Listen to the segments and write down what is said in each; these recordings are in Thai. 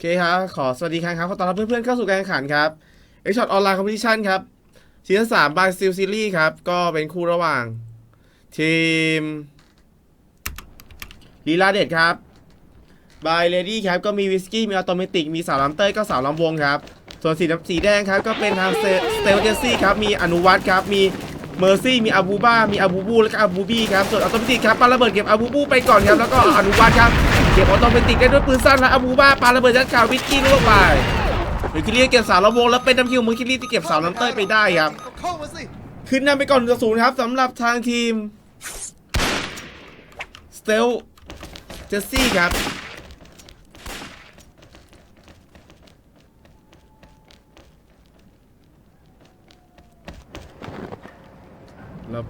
เคครับ ขอสวัสดีครั้งครับ ขอต้อนรับเพื่อนๆเข้าสู่การแข่งขันครับ X Shot Online Competition ครับซีซั่นสาม by Steel Series ครับ ก็เป็นคู่ระหว่าง ทีมลีลาเด็ดครับ by Lady ครับ ก็มีวิสกี้ มีออโตเมติก มีสาวลำเต้ยก็สาวลำวงครับ ส่วนสีน้ำสีแดงครับ ก็เป็นทางสเตลเจซี่ครับ มีอนุวัตครับ มีเมอร์ซี่ มีอาบูบ้า มีอาบูบู แล้วก็อาบูบี้ครับ ส่วนออโตเมติกครับปาระเบิดเก็บอาบูบูไปก่อนครับ แล้วก็อนุวัตครับ เก็บออโตเมติกได้ด้วยปืนสั้นและอาบูบ้าปาระเบิดยัดข่าววิสกี้ลงไปมิคิลี่เก็บสาวลำวงแล้วเป็นน้ำคิวมิคิลี่ที่เก็บสาวน้ำเต้ยไปได้ครับขึ้นนำไปก่อนหนึ่งต่อศูนย์ครับสำหรับทางทีมสเตลเจสซี่ครับแล้ว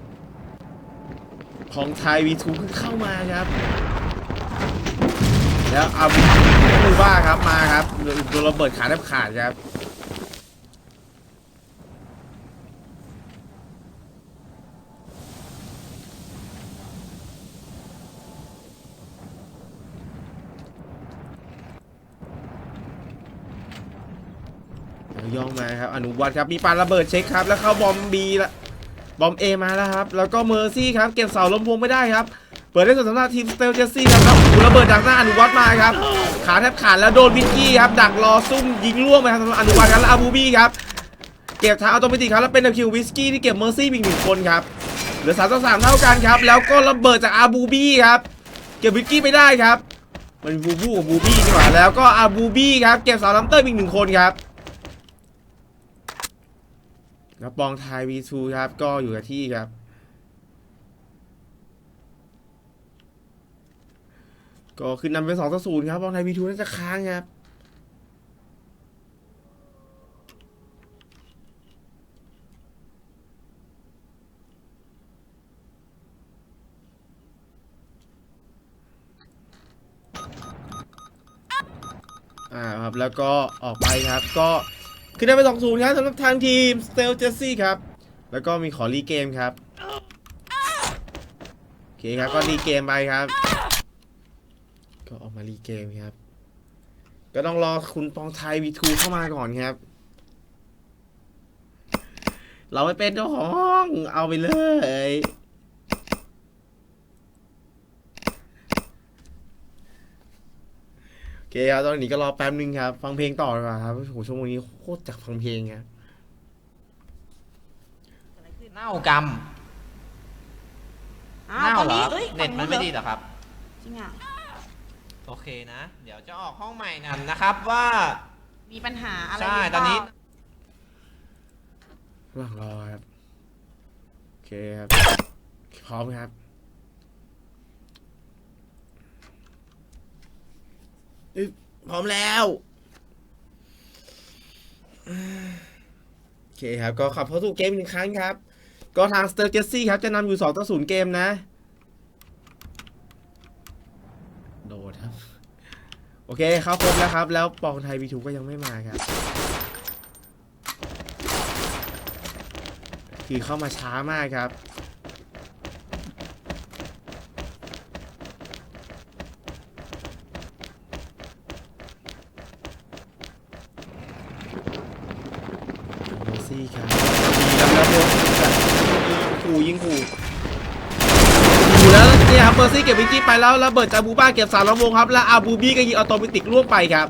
ของไทยวีทูเข้ามาครับ แล้วเอาบูบูบ้าครับมาครับโดนระเบิดขาแทบขาดครับย่องมาครับ อนุวัตครับ มีปาระเบิดเช็คครับ แล้วเข้าบอมบีละบอมเอมาแล้วครับ แล้วก็เมอร์ซี่ครับ เก็บเสาล้มวงไม่ได้ครับ เปิดได้ส่วนสำหรับทีมสเตลเจสซี่ครับแล้วระเบิดดักหน้าอนุวัตมาครับ ขาแทบขาดแล้วโดนวิกกี้ครับ ดักรอซุ่มยิงล่วงไปครับสำหรับอนุวัตครับแล้วอาบูบี้ครับ เก็บทางอัตโนมัติครับ แล้วเป็นคิววิสกี้ที่เก็บเมอร์ซี่อีกหนึ่งคนครับ เหลือสามต่อสามเท่ากันครับ แล้วก็ระเบิดจากอาบูบี้ครับ เก็บวิกกี้ไปได้ครับ มันบูบูกับบูบี้นี่หว่าแล้วก็อาบูบี้ครับ เก็บสาวลัมเตอร์อีกหนึ่งคนครับแล้วปองไทย V2 ครับ ก็อยู่กับที่ครับ ก็ขึ้นนำเป็นสองต่อศูนย์ครับปองไทย V2 น่าจะค้างครับอ่าครับแล้วก็ออกไปครับก็ขึ้นได้ไปสองศูนย์ครับสำหรับทางทีมสเตลเจสซี่ครับ แล้วก็มีขอรีเกมครับ โอเคครับก็รีเกมไปครับ ก็ออกมารีเกมครับ ก็ต้องรอคุณปองไทยวีทูเข้ามาก่อนครับ เราไม่เป็นเจ้าของเอาไปเลยโอเคครับตอนนี้ก็รอแป๊บนึงครับ ฟังเพลงต่อดีกว่าครับโอ้โหชั่วโมงนี้โคตรจากฟังเพลงครับเน่ากรรมอ้าวเน่าตอนเหรนี้อเอ้ยเน็ตมันไม่ดีเหรอครับ จริงอะ โอเคนะ เดี๋ยวจะออกห้องใหม่กันนะครับว่า มีปัญหาอะไรใช่หรืเปตอนล่านี้ระหว่างรอครับโอเคครับ พร้อมครับอึ๊บพร้อมแล้วโอเคครับ ก็ขับเข้าสู่เกมอีกหนึ่งครั้งครับ ก็ทางสเตอร์เจสซี่ครับ จะนำอยู่2ต่อ0เกมนะ โดดครับ โอเคครับครบแล้วครับ แล้วปองไทยวีทูก็ยังไม่มาครับ คือเข้ามาช้ามากครับ เมอร์ซี่ครับดีแล้วแล้วโดนขู่ยิงขู่ขู่แล้วเนี่ยครับเมอร์ซี่เก็บวิกกี้ไปแล้วแล้วเบิร์ดจาบูบ้าเก็บสารลำวงครับ แล้วอาบูบี้ก็ยิงออโตเมติกล่วงไปครับ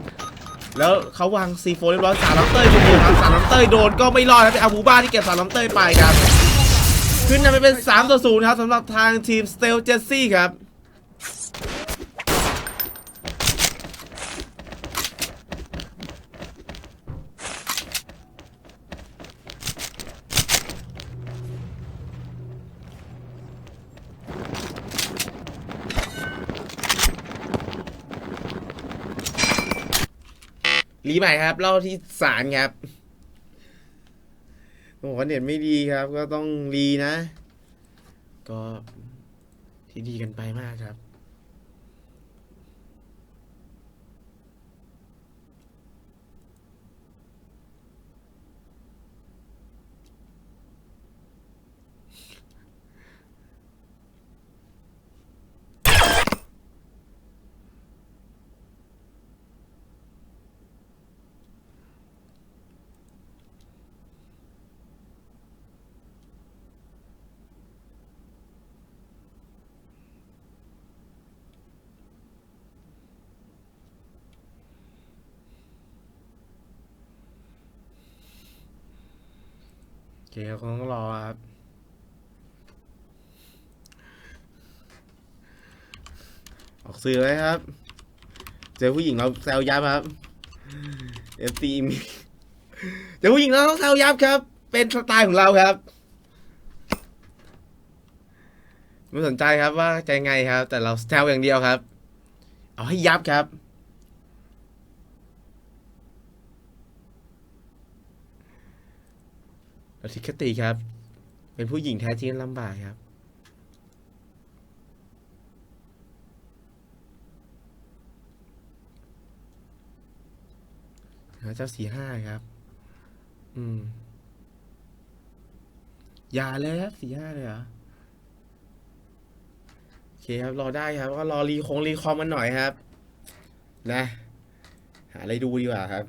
แล้วเขาวางซีโฟเรียบร้อยสารน้ำเต้ยคนเดียวครับสารน้ำเต้ยโดนก็ไม่รอดครับเป็นอาบูบ้าที่เก็บสารน้ำเต้ยไปครับ ขึ้นนำไปเป็น3ต่อ0ครับสำหรับทางทีมสเตลเจสซี่ครับ รีใหม่ครับเล่าที่ศาลครับบอกว่าเน็ตไม่ดีครับ ก็ต้องรีนะ ก็ที่ดีกันไปมากครับ เคครับคงต้องรอครับออกสื่อเลยครับ เจอผู้หญิงเราแซวยับครับเอฟซีมีเจอผู้หญิงเราต้องแซวยับครับ เป็นสไตล์ของเราครับ ไม่สนใจครับว่าจะไงครับ แต่เราแซวอย่างเดียวครับ เอาให้ยับครับ เราทิคติครับ เป็นผู้หญิงแท้จริงลำบากครับ เจ้าสี่ห้าครับ อืม อย่าเลยครับสี่ห้าเลยเหรอโอเคครับ รอได้ครับ ก็รอรีคงรีคอมมันหน่อยครับ นะ หาอะไรดูดีกว่าครับ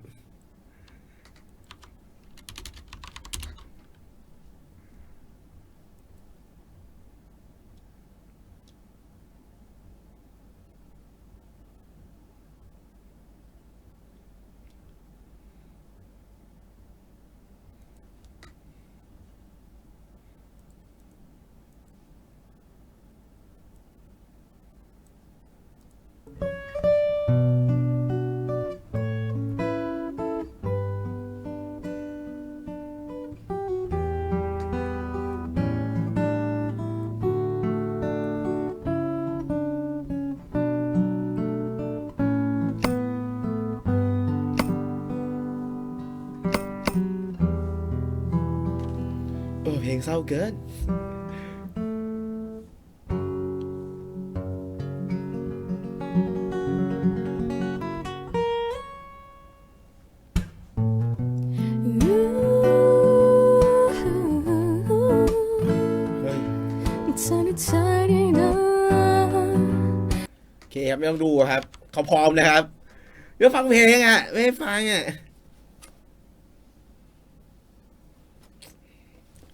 ร้าเกินเฮ้ยโอเคครับไม่ต้องดูครับเขาพร้อมนะครับเดี๋ยวฟังเพลงอะ ไม่ให้ฟังอะ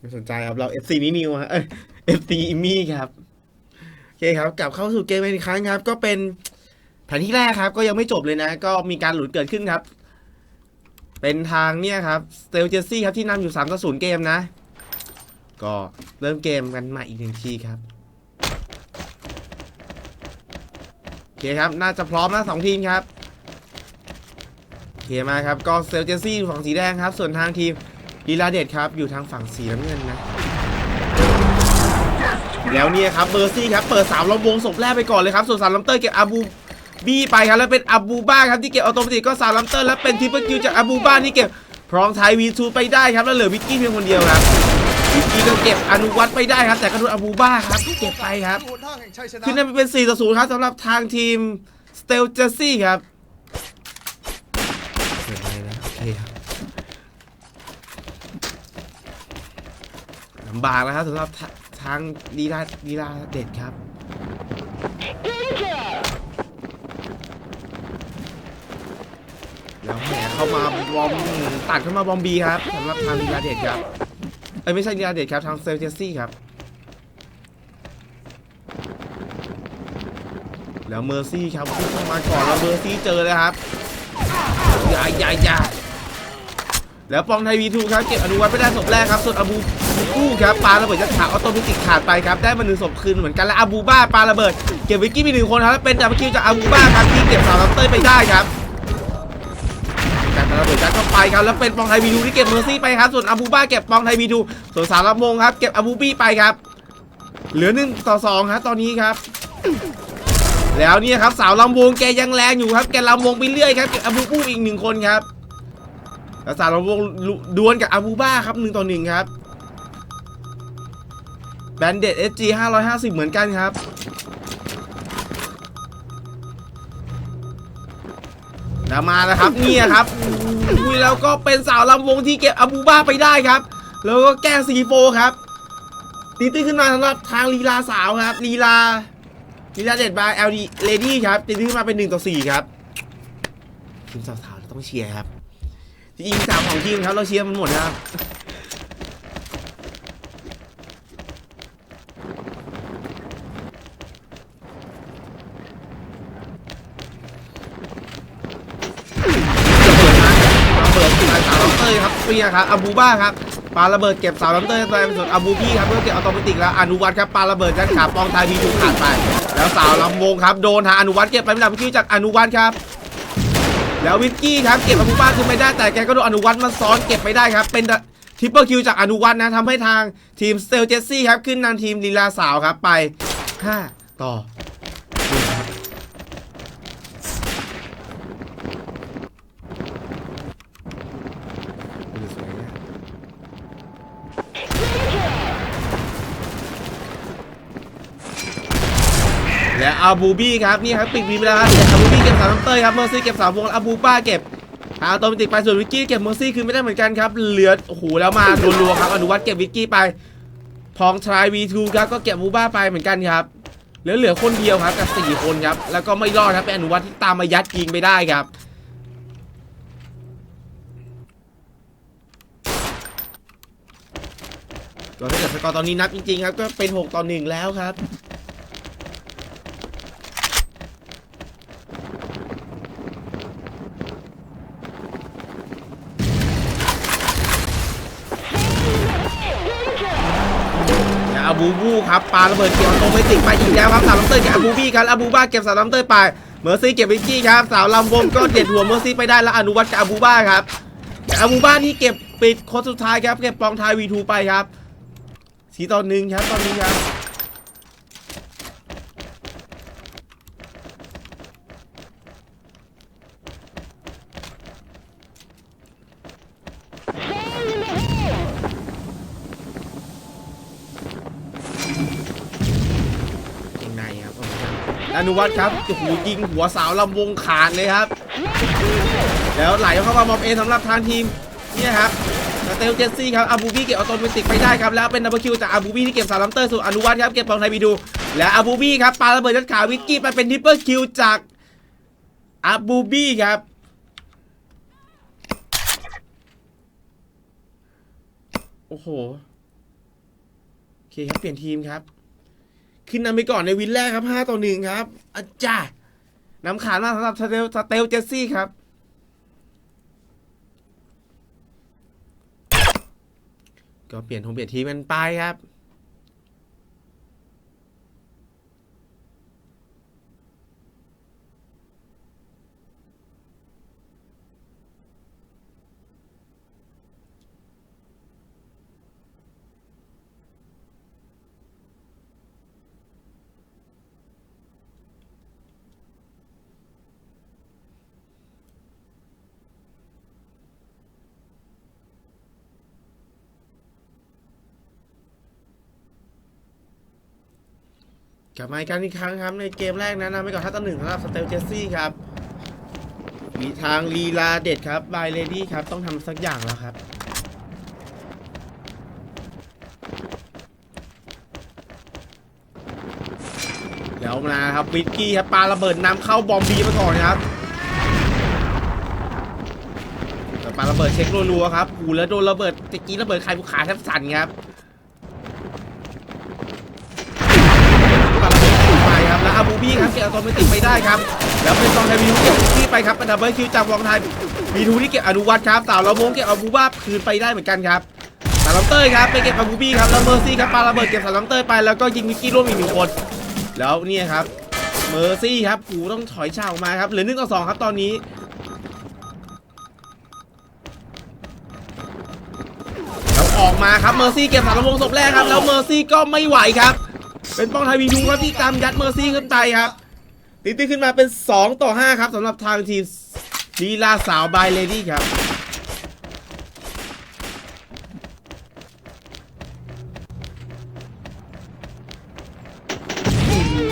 ไม่สนใจครับ เรา FC นี้นิวฮะเอ้ย FC อิมี่ครับโอเคครับ กลับเข้าสู่เกมอีกครั้งครับ ก็เป็นแผนที่แรกครับ ก็ยังไม่จบเลยนะ ก็มีการหลุดเกิดขึ้นครับ เป็นทางเนี่ยครับสเตลเจสซี่ครับที่นำอยู่3ต่อ0เกมนะ ก็เริ่มเกมกันมาอีกหนึ่งทีครับโอเคครับ น่าจะพร้อมนะสองทีมครับโอเคมาครับ ก็เซลเจนซี่อยู่ฝั่งสีแดงครับ ส่วนทางทีม ลีลาเดดครับอยู่ทางฝั่งสีน้ำเงินนะ แล้วเนี่ยครับเบอร์ซี่ครับเปิดสามลำวงศพแรกไปก่อนเลยครับส่วนสามลำเตอร์เก็บอาบูบี้ไปครับแล้วเป็นอาบูบ้าครับที่เก็บออโตเมติกก็สามลำเตอร์แล้วเป็นทริปเปิลคิวจากอาบูบ้าที่เก็บพร้อมไทยวีทูไปได้ครับแล้วเหลือวิกกี้เพียงคนเดียวครับวิกกี้ก็เก็บอนุวัตไปได้ครับ แต่ก็โดนอาบูบ้าครับที่เก็บไปครับหนทางแห่งชัยชนะขึ้นนำไปเป็น4ต่อ0ครับสำหรับทางทีมสเตลเจสซี่ครับเกิดอะไรนะโอเคครับ ลำบากแล้วครับสำหรับทางดีลาดีลาเด็ดครับแล้วแหมเข้ามาบอมตัดเข้ามาบอมบีครับสำหรับทางดีลาเด็ดครับเอ้ยไม่ใช่ดีลาเด็ดครับทางเตลเจสซี่ครับ แล้วเมอร์ซี่ครับพุ่งเข้ามาก่อนแล้วเมอร์ซี่เจอเลยครับอย่าอย่าอย่าแล้วปองไทยวีทูครับเก็บอนุวัตไม่ได้ศพแรกครับส่วนอาบู กู้ครับปาระเบิดยัดขาออโตเมติกขาดไปครับได้มาหนึ่งศพคืนเหมือนกันและอาบูบ้าปาระเบิดเก็บวิกกี้มีหนึ่งคนครับแล้วเป็นดับเบิลคิวจากอาบูบ้าครับที่เก็บสาวลัมเตอร์ไปได้ครับแต่ปาระเบิดยัดเข้าไปครับแล้วเป็นปองไทยวีทูที่เก็บเมอร์ซี่ไปครับส่วนอาบูบ้าเก็บปองไทยวีทูส่วนสาวลำวงครับเก็บอาบูบี้ไปครับ เหลือหนึ่งต่อสองครับตอนนี้ครับแล้วเนี่ยครับสาวลำวงแกยังแรงอยู่ครับแกลำวงไปเรื่อยครับเก็บอาบูบูอีกหนึ่งคนครับแล้วสาวลำวงลุดวลกับอาบูบ้าครับหนึ่งต่อหนึ่งครับ แบนเด็ดเอสจีห้าร้อยห้าสิบเหมือนกันครับ แล้วมาแล้วครับเนี่ยครับอุ้ยแล้วก็เป็นสาวลำวงที่เก็บอาบูบ้าไปได้ครับ แล้วก็แก้ซีโฟครับตีตื้นขึ้นมาสำหรับทางลีลาสาวครับลีลาลีลาเด็ดบาย LD Lady ครับตีขึ้นมาเป็น1ต่อ4ครับทีมสาวๆเราต้องเชียร์ครับจริงๆสาวของทีมครับเราเชียร์มันหมดนะครับ จะเปิดมามาเปิดสายสาวล็อกเตอร์ครับเปียครับอาบูบ้าครับปาระเบิดเก็บสาวลัมเตอร์ไปส่วนอาบูบี้ครับก็เก็บออโตเมติกแล้วอนุวัฒน์ครับปาระเบิดด้านขาปองไทยวีทูขาดไป แล้วสาวลำวงครับโดนทาอนุวัฒน์เก็บไปไม่ได้วิกกี้จากอนุวัฒน์ครับ แล้ววิกกี้ครับเก็บอาบูบ้าขึ้นไม่ได้แต่แกก็โดนอนุวัฒน์มาซ้อนเก็บไปได้ครับเป็นทริปเปิลคิวจากอนุวัฒน์นะทำให้ทางทีมสเตลเจสซี่ครับขึ้นนำทีมลีลาสาวครับไป5ต่อหนึ่งครับดูสวยนะ และอาบูบี้ครับนี่ครับปิดวีไปแล้วครับอาบูบี้เก็บสามน้ำเต้ยครับเมอร์ซี่เก็บสามวงอาบูบ้าเก็บหาตัวมิติกไปส่วนวิกกี้เก็บเมอร์ซี่คืนไม่ได้เหมือนกันครับเหลือโอ้โหแล้วมารัวๆครับอนุวัฒน์เก็บวิกกี้ไปพองทราย V2 ครับก็เก็บบูบ้าไปเหมือนกันครับเหลือเหลือคนเดียวครับกับสี่คนครับแล้วก็ไม่รอดครับเป็นอนุวัฒน์ที่ตามมายัดยิงไปได้ครับก็ถ้าเกิดสกอร์ตอนนี้นับจริงๆครับก็เป็น 6 ต่อ 1 แล้วครับ บูบูครับปาระเบิดเกี่ยวตรงไปติกไปอีกแล้วครับสาวลำเตอร์กับอาบูบี้ครับอาบูบ้าเก็บสาวลำเตอร์ไปเมอร์ซี่เก็บวิกกี้ครับสาวลำวงก็เด็ดหัวเมอร์ซี่ไปได้แล้วอนุวัตกับอาบูบ้าครับอาบูบ้านี่เก็บปิดคนสุดท้ายครับเก็บปองทายวีทูไปครับสีตอนหนึ่งครับตอนนี้ครับ ข้างในครับโอ้โหอ นุวัฒน์ครับโอ้โหยิงหัวสาวลำวงขาดเลยครับ แล้วไหลเข้ามามอบเอสำหรับทางทีมเนี่ยครับสเตลเจสซี่ครับอาบูบี้เก็บออโตเมติกไปได้ครับแล้วเป็นดับเบิลคิวจากอาบูบี้ที่เก็บสามลัมเตอร์ส่วนอนุวัฒน์ครับเก็บบอลไทยบีดู และอาบูบี้ครับปาระเบิดยัดขาวิกกี้ไปเป็นทิปเปิลคิวจากอาบูบี้ครับโอ้โหโอเคครับเปลี่ยนทีมครับ ขึ้นนำไปก่อนในวินแรกครับ5ต่อ1ครับอาจารย์นำขาดมากสำหรับสเตลสเตลเจสซี่ครับก็เปลี่ยนทงเปลี่ยนทีมกันไปครับ กลับมาอีกครั้งอีกครั้งครับในเกมแรกนะนำไปก่อนท่าต่อหนึ่งสำหรับสเตลเจสซี่ครับ มีทางลีลาเด็ดครับบายเลดี้ครับ ต้องทำสักอย่างแล้วครับแล้วมาครับวิกกี้ครับปาระเบิดน้ำเข้าบอมบีมาก่อนครับปาระเบิดเช็ครัวๆครับหูแล้วโดนระเบิดตะกี้ระเบิดใครบุขาแทบสั่นครับ ปาระเบิดถูกไปครับแล้ว อาบูบี้ครับเก็บออโตเมติไม่ได้ครับแล้วเป็นซองไทยวีทูเก็บที่ไปครับเป็นดับเบิลคิวจากวองไทยวีทูที่เก็บอนุวัตครับสาวละวงเก็บอาบูบ้าคืนไปได้เหมือนกันครับสาวลัมเตอร์ครับไปเก็บอาบูบี้ครับแล้วเมอร์ซี่ครับปาระเบิดเก็บสาวลัมเตอร์ไปแล้วก็ยิงวิกกี้ร่วมอีกหนึ่งคนแล้วเนี่ยครับเมอร์ซี่ครับกูต้องถอยฉากออกมาครับเหลือหนึ่งต่อสองครับตอนนี้แล้วออกมาครับเมอร์ซี่เก็บสารวงศพแรกครับแล้วเมอร์ซี่ก็ไม่ไหวครับ เป็นป้องไทยวีดูครับที่ตามยัดเมอร์ซี่ขึ้นไปครับตีตื้ขึ้นมาเป็น 2 ต่อ 5 ครับสำหรับทางทีมลีลาสาวบายเลดี้ครับ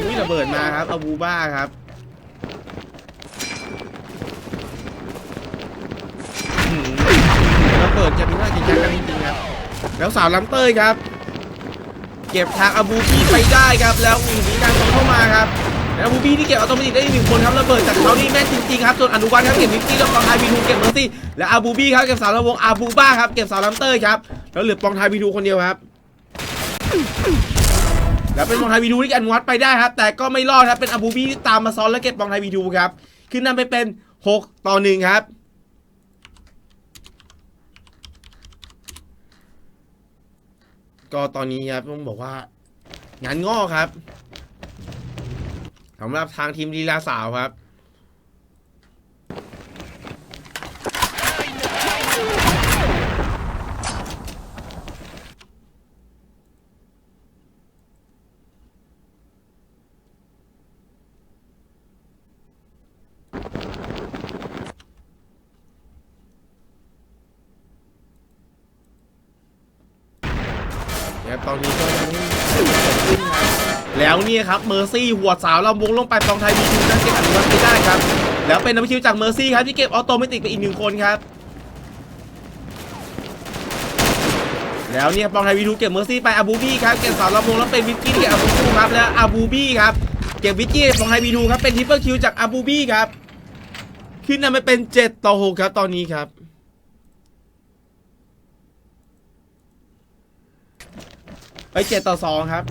อุ้ยระเบิดมาครับอาบูบ้าครับอื้อหือระเบิดจะมีท่าจริงจังกันจริงๆครับ แล้วสาวลัมเตอร์ครับ เก็บทางอาบูบี้ไปได้ครับแล้วมีการตรงเข้ามาครับแล้วอาบูบี้ที่เก็บออโตเมติได้อีกหนึ่งคนครับระเบิดจากเขานี่แม่นจริงๆครับส่วนอนุวัฒน์ครับเก็บวิกกี้แล้วปองไทยวีทูเก็บเมอร์ซี่และอาบูบี้ครับเก็บสาวลำวงอาบูบ้าครับเก็บสาวลัมเตอร์ครับแล้วเหลือปองไทยวีทูคนเดียวครับแล้วเป็นปองไทยวีทูที่อนุวัฒน์ไปได้ครับ แต่ก็ไม่รอดครับเป็นอาบูบี้ที่ตามมาซ้อนแล้วเก็บปองไทยวีทูครับขึ้นนำไปเป็น 6 ต่อ1ครับ ก็ตอนนี้ครับต้องบอกว่า งานงอกครับสำหรับทางทีมลีลาสาวครับ นะครับตอนนี้ก็ยังไม่มีอะไรเกิดขึ้นครับ แล้วเนี่ยครับเมอร์ซี่หัวสาวลำวงลงไปปองไทยมีคิวนั้นเก็บอนุวัตไปได้ครับ แล้วเป็นนักคิวจากเมอร์ซี่ครับที่เก็บออโตเมติกไปอีกหนึ่งคนครับ แล้วเนี่ยปองไทยวีทูเก็บเมอร์ซี่ไปอาบูบี้ครับเก็บสาวลำวงแล้วเป็นวิกกี้ที่เก็บอาบูบี้ครับแล้วอาบูบี้ครับเก็บวิกกี้ปองไทยวีทูครับเป็นทริปเปิลคิวจากอาบูบี้ครับขึ้นนำไปเป็น 7 ต่อ 6 ครับตอนนี้ครับ ไปเจ็ดต่อสองครับ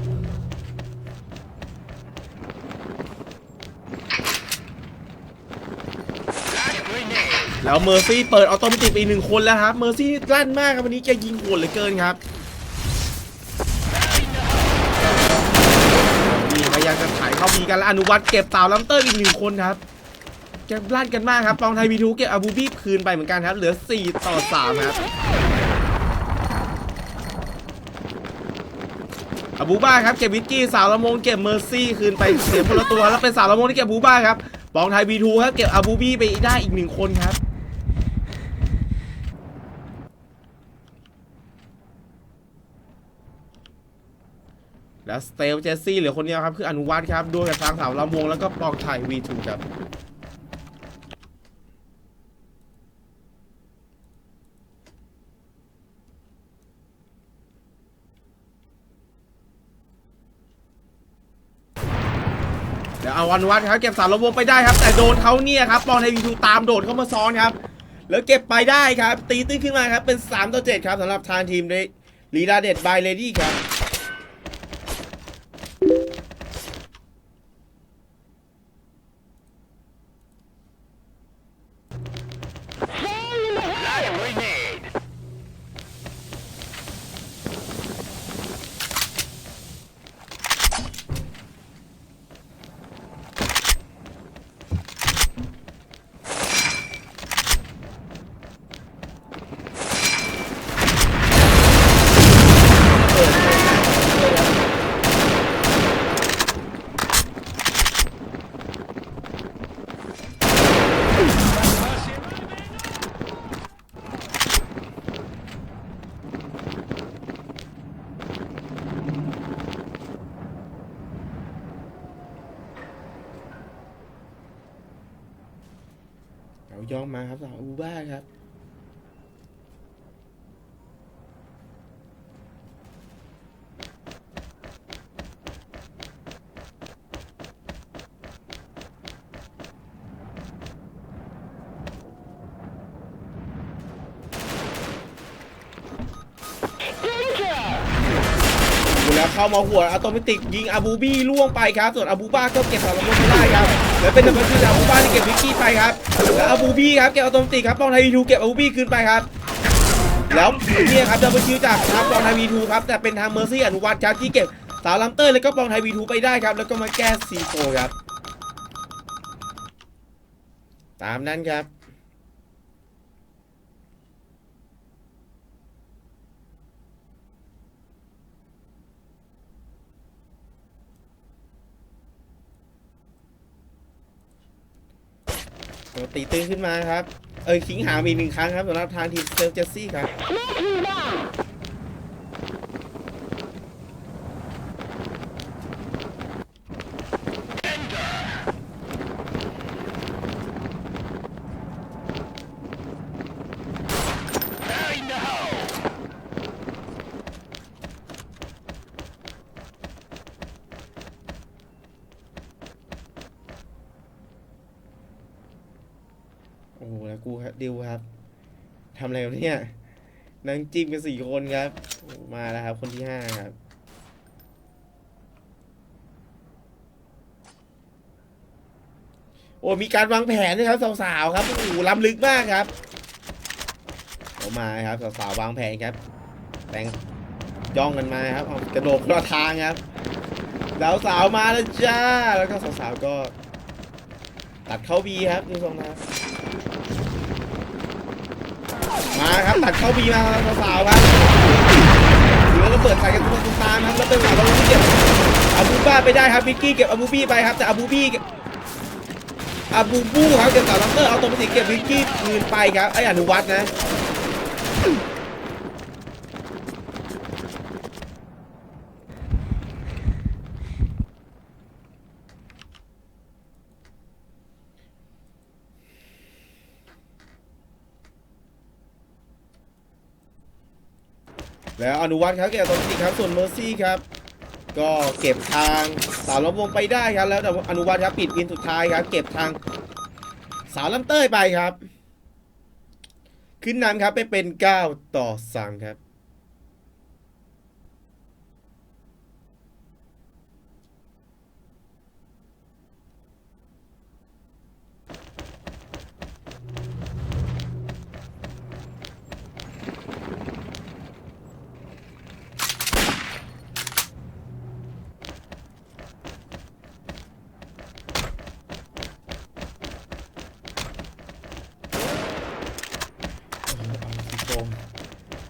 แล้วเมอร์ซี่เปิดออโตเมติกอีกหนึ่งคนแล้วครับ เมอร์ซี่ลั่นมากครับวันนี้แกยิงโหดเหลือเกินครับนี่พยายามจะถ่ายเข้ามีกันแล้วอนุวัตเก็บสาวลัมเตอร์อีกหนึ่งคนครับแกลั่นกันมากครับปองไทยวีทูเก็บอาบูบี้คืนไปเหมือนกันครับ เหลือ 4 ต่อ 3 ครับ อาบูบ้าครับเก็บวิกกี้สาวละมงเก็บเมอร์ซี่คืนไปเสียคนละตัวแล้วเป็นสาวละมงที่เก็บบูบ้าครับบองไทยบีทูครับเก็บอาบูบี้ไปได้อีกหนึ่งคนครับแล้วสเตลเจสซี่เหลือคนเดียวครับคืออนุวัฒน์ครับด้วยกับทางสาวละมงแล้วก็ปองไทยวีทูครับ เดี๋ยวเอาวันวัดครับเก็บสารลวงไปได้ครับ แต่โดนเขาเนี่ยครับปองไทยวีทูตามโดดเข้ามาซ้อนครับ แล้วเก็บไปได้ครับ ตีตื้นขึ้นมาครับเป็น3ต่อ7ครับสำหรับทางทีมเดลีลาเด็ดบายเลดี้ครับ เอาย่องมาครับสาวอูบ้าครับ แล้วเข้ามาหัวอัตโนมัติยิงอาบูบี้ล่วงไปครับ ส่วนอาบูบ้าก็เก็บสารลงไม่ได้ครับแล้วเป็นดับเบิลคิวจากอาบูบ้าที่เก็บวิกกี้ไปครับแล้วอาบูบี้ครับเก็บอัตโนมัติครับปองไทยวีทูเก็บอาบูบี้คืนไปครับแล้วเนี่ยครับดับเบิลคิวจากทางปองไทยวีทูครับแต่เป็นทางเมอร์ซี่อนุวัฒน์ครับที่เก็บสาวลัมเตอร์แล้วก็ปองไทยวีทูไปได้ครับแล้วก็มาแก้ซีโฟครับตามนั้นครับ ตีตื้นขึ้นมาครับ เออคิงหามีกหนึ่งครั้งครับสำหรับทางทีมเซฟเจสซี่ครับ โอ้โหแล้วกูครับดิวครับทำอะไร วะเนี่ยนังจิ้มกันสี่คนครับ มาแล้วครับคนที่ห้าครับโอ้มีการวางแผนด้วยครับสาวๆครับโอ้โหล้ำลึกมากครับออกมาครับสาวๆวางแผนครับ แต่งย่องกันมาครับเอากระโดดคนละทางครับสาวสาวๆมาแล้วจ้า แล้วก็สาวๆก็ตัดเข้าบีครับดูทรงนะครับ มาครับตัดเข้าบีมาสาวๆครับเหลือระเปิดใส่กันตุ้มตามครับแล้วเป็นสาวเราเก็บอาบูบ้าไปได้ครับมิกกี้เก็บอาบูบี้ไปครับแต่อาบูบี้อาบูบูครับเก็บสาวลัมเตอร์เอาตัวมาติเก็บมิกกี้คืนไปครับไอ้อนุวัฒน์นะ แล้วอนุวัตครับเก็บตัวจริงครับส่วนเมอร์ซี่ครับ ก็เก็บทางสาวลำวงไปได้ครับ แล้วแต่อนุวัตครับปิดวินสุดท้ายครับ เก็บทางสาวลำเต้ยไปครับ ขึ้นนำครับไปเป็น 9 ต่อ 3 ครับ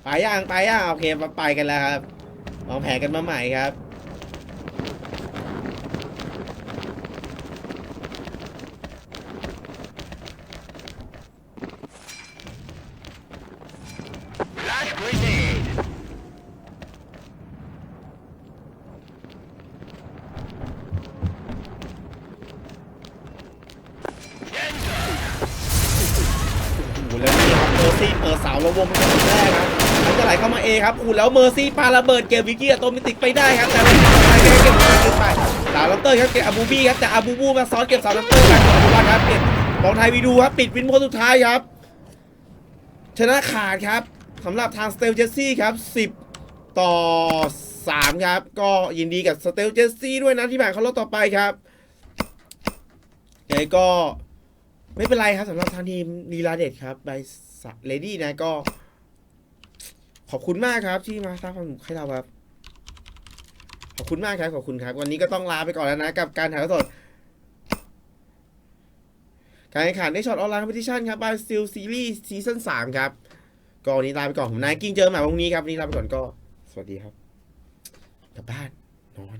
ไปย่างไปย่างโอเคไปกันแล้วครับวางแผนกันมาใหม่ครับ โอ้โหแล้วนี่ครับเมอร์ซี่เปิดเสาระวงเป็นคนแรกครับมันจะไหลเข้ามาเอครับโอ้โห แล้วเมอร์ซี่ปาระเบิดเก็บวิกกี้อัตโตมิติกไปได้ครับแต่ว่าไเก็บเก็บเก็บไปสาวลัมเตอร์ครับเก็บอาบูบี้ครับแต่อาบูบูมาซ้อนเก็บสาวลัมเตอร์กันอนุวันครับเก็บบอลไทยวีดูครับปิดวินคนสุดท้ายครับ ชนะขาดครับสำหรับทางสเตลเจสซี่ครับ10 ต่อ 3 ครับ ก็ยินดีกับสเตลเจสซี่ด้วยนะที่ผ่านเข้ารอบต่อไปครับยังไงก็ไม่เป็นไรครับสำหรับทางทีมลีลาเดชครับไบเลดี้นะก็ ขอบคุณมากครับ ที่มาสร้างความสนุกให้เราครับ ขอบคุณมากครับ ขอบคุณครับ วันนี้ก็ต้องลาไปก่อนแล้วนะ กับการถ่ายทอดสด การแข่งขันในช็อตออนไลน์คอมเพติชันครับบายสติลซีรีส์ซีซั่นสามครับ ก็วันนี้ลาไปก่อน ผมนายกิ้งเจอใหม่พรุ่งนี้ครับวันนี้ลาไปก่อนก็ สวัสดีครับ กลับบ้านนอน